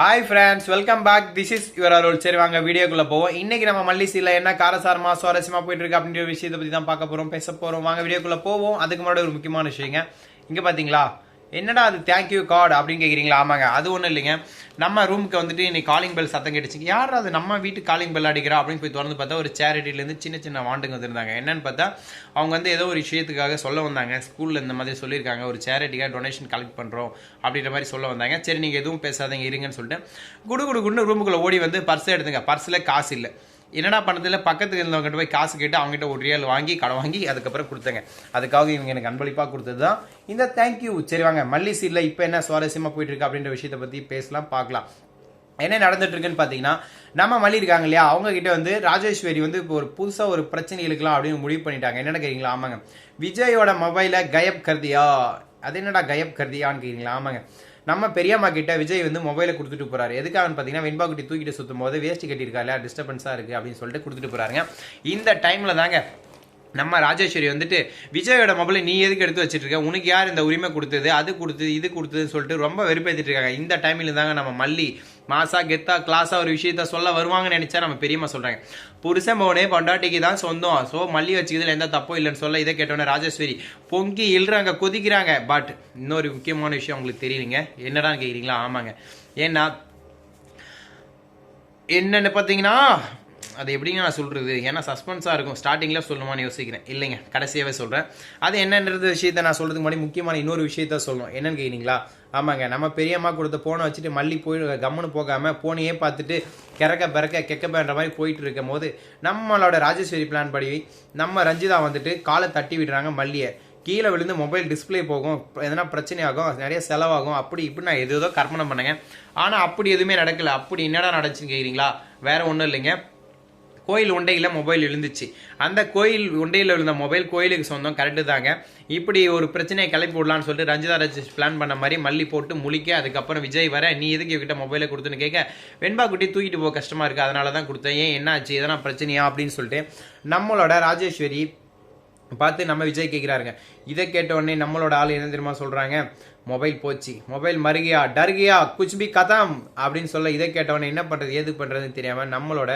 Hi friends welcome back this is your Arul சரி வாங்க வீடியோக்குள்ளே போவோம். இன்னைக்கு நம்ம மல்லிசியில் என்ன காரசாரமாக சுவாரஸ்யமாக போயிட்டு இருக்கு அப்படின்ற ஒரு விஷயத்தை பற்றி தான் பார்க்க போகிறோம் பேச போகிறோம் வாங்க வீடியோக்குள்ளே போவோம். அதுக்கு முன்னாடி ஒரு முக்கியமான விஷயங்க. இங்கே பார்த்தீங்களா என்னடா அது தேங்க்யூ கார்டு அப்படின்னு கேட்குறீங்களா ஆமாங்க. அது ஒன்றும் இல்லைங்க. நம்ம ரூமுக்கு வந்துட்டு இன்னைக்கு காலிங் பெல் சத்தம் கேட்டுச்சு. யார் அது நம்ம வீட்டு காலிங் பெல் அடிக்கிறா அப்படின்னு போய் திறந்து பார்த்தா ஒரு சேரிட்டிலேருந்து சின்ன சின்ன வாண்டுங்க வந்திருந்தாங்க. என்னன்னு பார்த்தா அவங்க வந்து ஏதோ ஒரு விஷயத்துக்காக சொல்ல வந்தாங்க. ஸ்கூலில் இந்த மாதிரி சொல்லியிருக்காங்க. ஒரு சேரிட்டிக்காக டொனேஷன் கலெக்ட் பண்ணுறோம் அப்படின்ற மாதிரி சொல்ல வந்தாங்க. சரி நீங்கள் எதுவும் பேசாதீங்க இருங்கன்னு சொல்லிட்டு குடு குடு குடுன்னு ரூமுக்குள்ளே ஓடி வந்து பர்ஸை எடுத்துங்க. பர்ஸில் காசு இல்லை. என்னடா பண்ணதில்ல பக்கத்துக்கு இருந்தவங்ககிட்ட போய் காசு கேட்டு அவங்ககிட்ட ஒரு ரியல் வாங்கி கடன் வாங்கி அதுக்கப்புறம் கொடுத்தேங்க. அதுக்காக இவங்க எனக்கு அன்பளிப்பாக கொடுத்தது தான் இந்த தேங்க்யூ சரி வாங்க மல்லி சீரில் இப்போ என்ன சுவாரஸ்யமாக போயிட்டு இருக்கு அப்படின்ற விஷயத்தை பற்றி பேசலாம் பார்க்கலாம். என்ன நடந்துட்டு இருக்குன்னு பார்த்தீங்கன்னா நம்ம மல்லி இருக்காங்க இல்லையா அவங்க கிட்ட வந்து ராஜேஸ்வரி வந்து இப்போ ஒரு புதுசாக ஒரு பிரச்சனை இருக்கலாம் அப்படின்னு முடிவு பண்ணிட்டாங்க. என்னென்ன கேட்குறீங்களா ஆமாங்க. விஜயோட மொபைலை கயப் கருதியா? அது என்னடா கயப் கருதியான்னு கேட்குறீங்களா ஆமாங்க. நம்ம பெரியம்மா கிட்ட விஜய் வந்து மொபைலை கொடுத்துட்டு போறாரு. எதுக்காகன்னு பார்த்தீங்கன்னா வெண்பா குட்டி தூக்கிட்டு சுத்தும் போது வேஸ்ட் கட்டியிருக்கா இல்லையா டிஸ்டர்பன்ஸாக இருக்கு அப்படின்னு சொல்லிட்டு கொடுத்துட்டு போறாருங்க. இந்த டைமில் தாங்க நம்ம ராஜேஸ்வரி வந்துட்டு விஜயோட மொபைலை நீ எதுக்கு எடுத்து வச்சிட்டு இருக்க? உனக்கு யார் இந்த உரிமை கொடுத்தது? அது கொடுத்தது இது கொடுத்ததுன்னு சொல்லிட்டு ரொம்ப வெறுப்பேற்றிட்டு இருக்காங்க. இந்த டைமில் தாங்க நம்ம மல்லி மாசா கெத்தா கிளாஸா ஒரு விஷயத்த சொல்ல வருவாங்கன்னு நினைச்சா நம்ம பெரியம்மா சொல்றாங்க. புருஷன் மகனே பொண்டாட்டிக்கு தான் சொந்தம். ஸோ மல்லி வச்சுக்கிறதுல எந்த தப்பும் இல்லைன்னு சொல்ல இதை கேட்டோன்னே ராஜேஸ்வரி பொங்கி இழுறாங்க கொதிக்கிறாங்க. பட் இன்னொரு முக்கியமான விஷயம் உங்களுக்கு தெரியலங்க. என்னடான்னு கேட்குறீங்களா ஆமாங்க. ஏன்னா என்னென்னு பார்த்தீங்கன்னா அது எப்படிங்க நான் சொல்கிறது ஏன்னா சஸ்பென்ஸாக இருக்கும். ஸ்டார்டிங்கில் சொல்லணுமான்னு யோசிக்கிறேன். இல்லைங்க. கடைசியாகவே சொல்கிறேன் அது என்னன்றது விஷயத்தை நான் சொல்கிறதுக்கு முன்னாடி முக்கியமான இன்னொரு விஷயத்த சொல்லணும். என்னன்னு கேட்குறீங்களா ஆமாங்க. நம்ம பெரியம்மா கொடுத்த போனை வச்சுட்டு மல்லி போய் கம்முன்னு போகாமல் போனையே பார்த்துட்டு கிறக்க பிறக்க கெக்கப்படுற மாதிரி போயிட்டு இருக்கும் போது நம்மளோட ராஜேஸ்வரி பிளான் படி நம்ம ரஞ்சிதா வந்துட்டு காலை தட்டி விடுறாங்க மல்லியை. கீழே விழுந்து மொபைல் டிஸ்பிளே போகும். எதனா பிரச்சனையாகும். நிறைய செலவாகும். அப்படி இப்படி நான் எது ஏதோ கற்பனை பண்ணேங்க. ஆனால் அப்படி எதுவுமே நடக்கல. அப்படி என்னடா நடந்துச்சுன்னு கேட்குறீங்களா வேற ஒன்றும் இல்லைங்க. கோயில் உண்டையில் மொபைல் விழுந்துச்சு. அந்த கோயில் உண்டையில் விழுந்த மொபைல் கோயிலுக்கு சொந்தம் கரெக்டு தாங்க. இப்படி ஒரு பிரச்சனையை கிளப்பி விடலான்னு சொல்லிட்டு ரஞ்சிதா ராஜேஷ் பிளான் பண்ண மாதிரி மல்லி போட்டு முழிக்க அதுக்கப்புறம் விஜய் வர நீ எதுக்கு இவகிட்ட மொபைலை கொடுத்துன்னு கேட்க? வெண்பா குட்டி தூக்கிட்டு போக கஷ்டமாக இருக்குது அதனால தான் கொடுத்தேன். ஏன் என்னாச்சு? எதனா பிரச்சனையா? அப்படின்னு சொல்லிட்டு நம்மளோட ராஜேஸ்வரி பார்த்து நம்ம விஜய் கேட்குறாருங்க இதை கேட்ட நம்மளோட ஆள் என்ன தெரியுமா சொல்கிறாங்க மொபைல் போச்சு. மொபைல் மருகியா டர்கியா குச்பி கதாம் அப்படின்னு சொல்ல இதை கேட்ட என்ன பண்ணுறது ஏது பண்ணுறதுன்னு தெரியாமல் நம்மளோட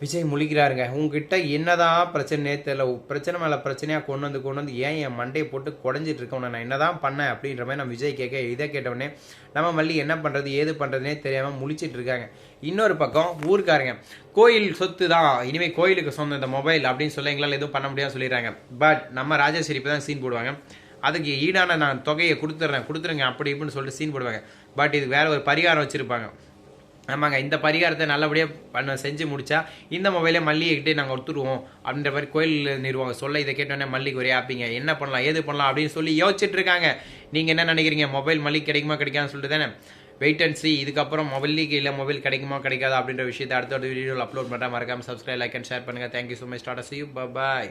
விஜய் முழிக்கிறாருங்க. உங்ககிட்ட என்னதான் பிரச்சனையே தெரியல பிரச்சனை மேலே பிரச்சனையாக கொண்டு வந்து கொண்டு வந்து ஏன் என் மண்டையை போட்டு குடஞ்சிட்டு இருக்கேன் நான் என்னதான் பண்ணேன் அப்படின்ற மாதிரி நம்ம விஜய் கேட்க இதை கேட்டவுடனே நம்ம மல்லி என்ன பண்ணுறது ஏது பண்ணுறதுனே தெரியாமல் முழிச்சிட்டு இருக்காங்க. இன்னொரு பக்கம் ஊருக்காரங்க கோயில் சொத்து தான் இனிமேல் கோயிலுக்கு சொந்த இந்த மொபைல் அப்படின்னு சொல்ல எங்களால் எதுவும் பண்ண முடியாதுன்னு சொல்லிடுறாங்க. பட் நம்ம ராஜேஸ்வரி இப்போ தான் சீன் போடுவாங்க. அதுக்கு ஈடான நான் தொகையை கொடுத்துட்றேன் கொடுத்துருங்க அப்படி இப்படின்னு சொல்லிட்டு சீன் போடுவாங்க. பட் இதுக்கு வேற ஒரு பரிகாரம் வச்சுருப்பாங்க. ஆமாங்க இந்த பரிகாரத்தை நல்லபடியாக பண்ண செஞ்சு முடிச்சா இந்த மொபைலே மல்லிகிட்டே நாங்கள் ஒத்துருவோம் அப்படின்ற மாதிரி கோயில் நிறுவாங்க சொல்ல இதை கேட்டோன்னே மல்லிக்கு ஒரே ஆப்பிங்க என்ன பண்ணலாம் ஏது பண்ணலாம்? அப்படின்னு சொல்லி யோசிச்சுட்டு இருக்காங்க நீங்கள் என்ன நினைக்கிறீங்க? மொபைல் மல்லி கிடைக்குமா கிடைக்காதுன்னு சொல்லிட்டு தானே? வெயிட் அண்ட் சி இதுக்கப்புறம் மொபைலுக்கு இல்லை மொபைல் கிடைக்குமா கிடைக்காதா அப்படின்ற விஷயத்தை அடுத்த வீடியோவில் அப்லோட் பண்ணுறேன் மறக்காமல் சப்ஸ்கிரைப் லைக் அண்ட் ஷேர் பண்ணுங்கள் thank you so much tata see you bye